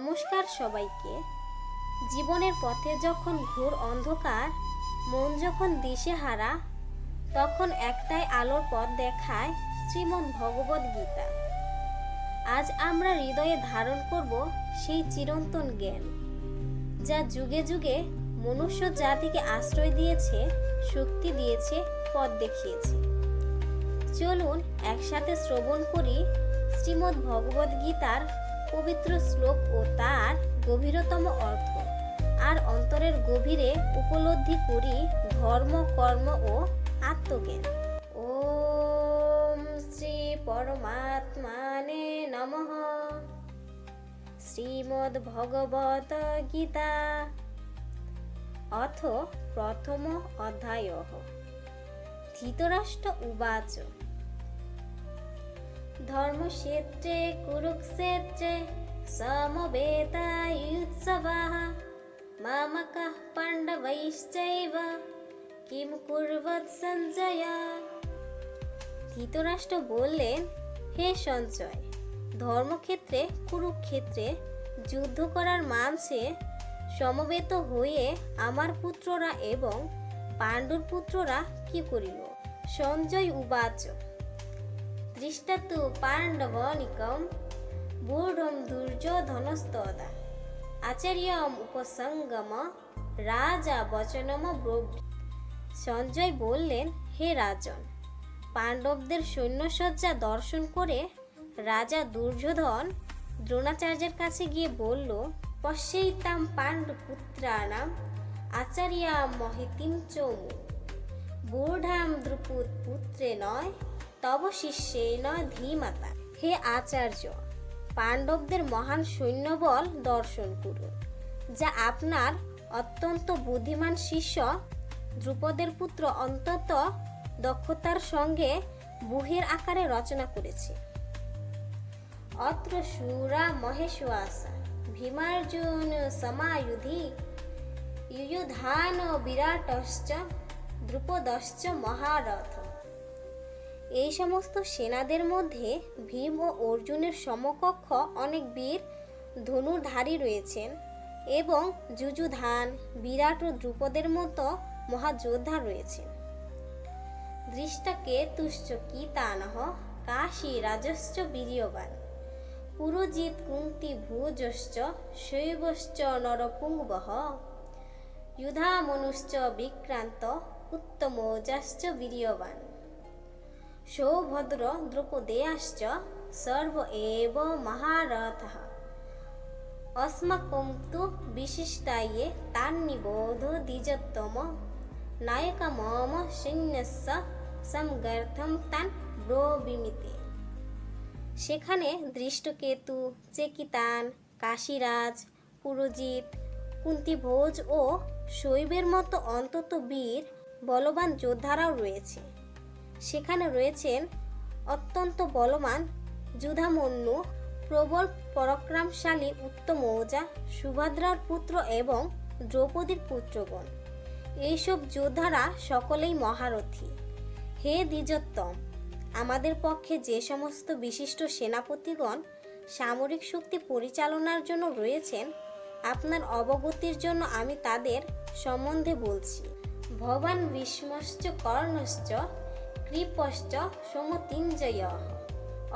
নমস্কার সবাইকে। জীবনের পথে যখন ঘোর অন্ধকার, মন যখন দিশেহারা, তখন একটাই আলোর পথ দেখায় শ্রীমদ্ ভগবদ গীতা। আজ আমরা হৃদয়ে ধারণ করব সেই চিরন্তন জ্ঞান, যা যুগে যুগে মনুষ্য জাতিকে আশ্রয় দিয়েছে, শক্তি দিয়েছে, পথ দেখিয়েছে। চলুন একসাথে শ্রবণ করি শ্রীমদ্ ভগবদ গীতার পবিত্র শ্লোক ও তার গভীরতম অর্থ। আর অন্তরের গভীরে উপলব্ধি করি ধর্ম, কর্ম ও আত্মজ্ঞান। ও শ্রী পরমাত্মানে নমঃ। শ্রীমদ্ ভগবত গীতা। অথ প্রথম অধ্যায় ধৃতরাষ্ট্র উবাচ। ধর্মক্ষেত্রে কুরুক্ষেত্রে समवेतायुत्सवाः। मम कः पाण्डवैश्चैव কিম কুরবত সঞ্জয়া ধৃতরাষ্ট্র বললেন হে সঞ্চয় ধর্মক্ষেত্রে কুরুক্ষেত্রে যুদ্ধ করার মানসে সমবেত হয়ে আমার পুত্ররা এবং পাণ্ডুর পুত্ররা কি করিল সঞ্জয় উবাচ। দৃষ্টাতু পাণ্ডবনিকম। বূঢ়ম দুর্যোধনস্তদা আচার্যম উপসঙ্গম রাজা বচনম ব্রব্ধি সঞ্জয় বললেন, হে রাজন, পাণ্ডবদের সৈন্যসজ্জা দর্শন করে রাজা দুর্যোধন দ্রোণাচার্যের কাছে গিয়ে বলল পশ্যৈতাম পাণ্ডপুত্রাণাম আচার্যা মহিতিম চমু। বূঢ়াম দ্রুপুত পুত্রে নয় তব শিষ্যে নয় ধীমাতা। হে আচার্য, পাণ্ডবদের মহান সৈন্যবল দর্শন করুন, যা আপনার অত্যন্ত বুদ্ধিমান শিষ্য দ্রুপদের পুত্র অন্তত দক্ষতার সঙ্গে বুহের আকারে রচনা করেছে। অত্র সুরা মহেশ্বাসা ভীমার্জুন সমায়ুধি, ইয়ুধান বিরাটশ্চ, দ্রুপদশ্চ মহারথ। এই সমস্ত সেনাদের মধ্যে ভীম ও অর্জুনের সমকক্ষ অনেক বীর ধনুর্ধারী রয়েছেন এবং যুযুধান, বিরাট ও দ্রুপদের মতো মহাযোদ্ধা রয়েছেন। দৃষ্টাকে তুষ্ট কি তানহ কাশী রাজস্ব বীর্যবান। পুরোজিৎ কুন্তি ভুজশ্চ, শৈবশ্চ নরপুঙ্গবহ যুধামনুশ্চ বিক্রান্ত উত্তমজাশ্চ বীর্যবান। সৌভদ্র দ্রুপদেয়াশ্চ সর্ব এব মহারথ। অস্মাকম তু বিশিষ্টায়ে তান্নিবোধ দ্বিজতম নায়ক মম সৈন্যস্য সমগর্থম তান ব্রবিমিতে। সেখানে দৃষ্টকেতু, চেকিতান, কাশীরাজ পুরোজিত কুন্তিভোজ ও শৈবের মতো অন্তত বীর, বলবান যোদ্ধারাও রয়েছে। সেখানে রয়েছেন অত্যন্ত বলবান যুধামন্যু, প্রবল পরাক্রমশালী উত্তম ওজা সুভদ্রার পুত্র এবং দ্রৌপদীর পুত্রগণ। এইসব যোদ্ধারা সকলেই মহারথী। হে দ্বিজোত্তম, আমাদের পক্ষে যে সমস্ত বিশিষ্ট সেনাপতিগণ সামরিক শক্তি পরিচালনার জন্য রয়েছেন, আপনার অবগতির জন্য আমি তাদের সম্বন্ধে বলছি। ভবান ভীষ্মশ্চ কর্ণশ্চ কৃপশ্চ সমতিঞ্জয়।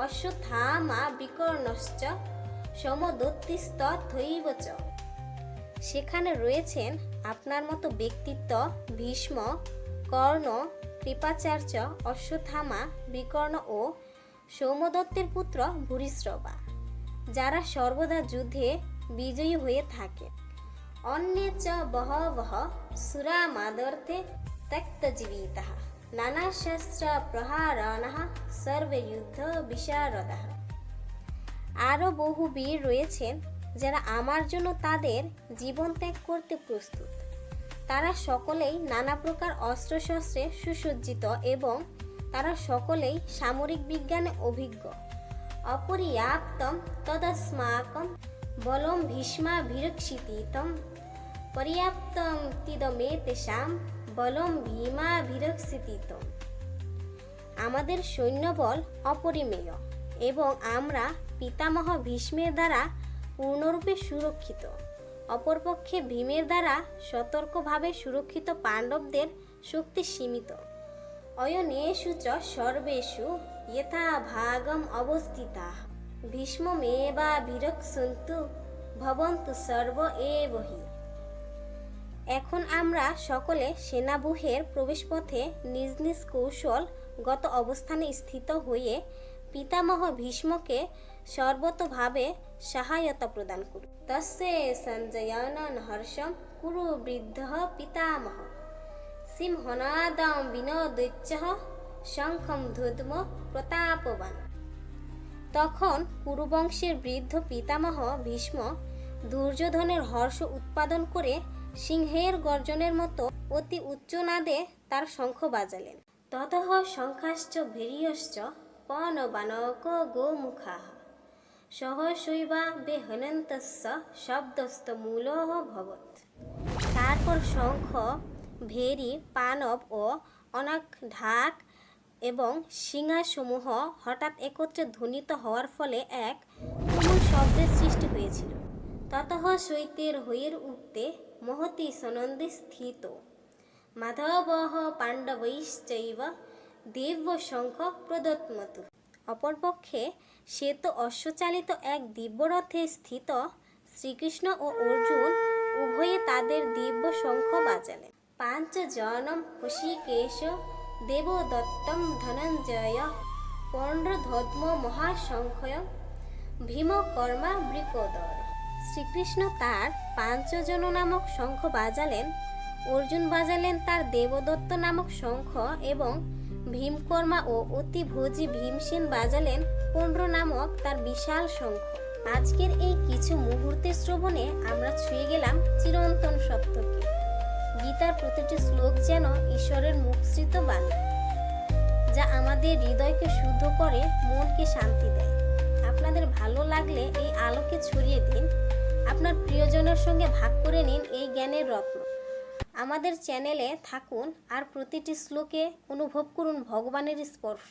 অশ্বত্থামা বিকর্ণশ্চ সমদত্তিস্তথৈব সেখানে রয়েছেন আপনার মতো ব্যক্তিত্ব, ভীষ্ম, কর্ণ, কৃপাচার্য অশ্বথামা বিকর্ণ ও সৌমদত্তের পুত্র ভূরিশ্রবা, যারা সর্বদা যুদ্ধে বিজয়ী হয়ে থাকে অন্যে চ বহবহ সুরামাদর্থে ত্যক্তজীবিতः। নানাশস্ত্র প্রহারণः সর্বে যুদ্ধ বিশারদः আরও বহু বীর রয়েছেন যারা আমার জন্য তাদের জীবন ত্যাগ করতে প্রস্তুত। তারা সকলেই নানা প্রকার অস্ত্রশস্ত্রে সুসজ্জিত এবং তারা সকলেই সামরিক বিজ্ঞানে অভিজ্ঞ। অপর্যাপ্তম তদস্মাকম বলম ভীষ্মাভিরক্ষিতিতম। পর্যাপ্তম তিদমে তেষাম বলম ভীমাভিরক্ষিতিতম আমাদের সৈন্যবল অপরিমেয় এবং আমরা পিতামহ ভীষ্মের দ্বারা পূর্ণরূপে সুরক্ষিত। অপরপক্ষে ভীমের দ্বারা সতর্কভাবে সুরক্ষিত পাণ্ডবদের শক্তি সীমিত। অয়নেষু চ সর্বেষু ভাগম অবস্থিতা। ভীষ্মমেবা বিরক্ষন্তু ভবন্তু সর্ব এবহি এখন আমরা সকলে সেনাবুহের প্রবেশপথে নিজ নিজ কৌশলগত অবস্থানে স্থিত হয়ে পিতামহ ভীষ্মকে সর্বতভাবে সহায়তা প্রদান করি। তস্যে সঞ্জয়ানন হর্ষম কুরু বৃদ্ধ পিতামহ। সিংহনাদম বিনোদৈচ্য শঙ্খম ধুদ্ম প্রতাপবান। তখন কুরুবংশের বৃদ্ধ পিতামহ ভীষ্ম দুর্যোধনের হর্ষ উৎপাদন করে সিংহের গর্জনের মতো অতি উচ্চনাদে তার শঙ্খ বাজালেন। ততঃ শঙ্খাশ্চ ভীরিয়শ্চ পন বানক গোমুখা। সহসৈবা বেহনন্তস্য শব্দস্ত মূল ভবত তারপর শঙ্খ, ভেরি, পানব ও অনাক ঢাক এবং সিংহাসমূহ হঠাৎ একত্রে ধ্বনিত হওয়ার ফলে এক তুমুল শব্দের সৃষ্টি হয়েছিল। ততঃ শৈত্যের হইয়ের উক্তে মহতি সনন্দে স্থিত। মাধব পাণ্ডবৈশ্চৈব দিব্য শঙ্খ প্রদত্মতু অপরপক্ষে শ্বেত অশ্বচালিত এক দিব্যরথে স্থিত শ্রীকৃষ্ণ ও অর্জুন উভয়ে তাদের দিব্য শঙ্খ বাজালেন পাঞ্চজনম হৃষিকেশ দেবদত্তম ধনঞ্জয় পণ্ড্রধদ্ম মহাশঙ্খয় ভীমকর্মা বৃকোদর। শ্রীকৃষ্ণ তার পাঞ্চজন নামক শঙ্খ বাজালেন, অর্জুন বাজালেন তার দেবদত্ত নামক শঙ্খ এবং ভীমকর্মা ও অতিভোজী ভীমসেন বাজালেন পণ্ড্র নামক তার বিশাল শঙ্খ। আজকের এই কিছু মুহূর্তের শ্রবণে আমরা ছুঁয়ে গেলাম চিরন্তন সত্যকে। গীতার প্রতিটি শ্লোক যেন ঈশ্বরের মুখশ্রিত বাণী, যা আমাদের হৃদয়কে শুদ্ধ করে, মনকে শান্তি দেয়। আপনাদের ভালো লাগলে এই আলোকে ছড়িয়ে দিন। আপনার প্রিয়জনের সঙ্গে ভাগ করে নিন এই জ্ঞানের রত্ন। আমাদের চ্যানেলে থাকুন আর প্রতিটি শ্লোকে অনুভব করুন ভগবানের স্পর্শ।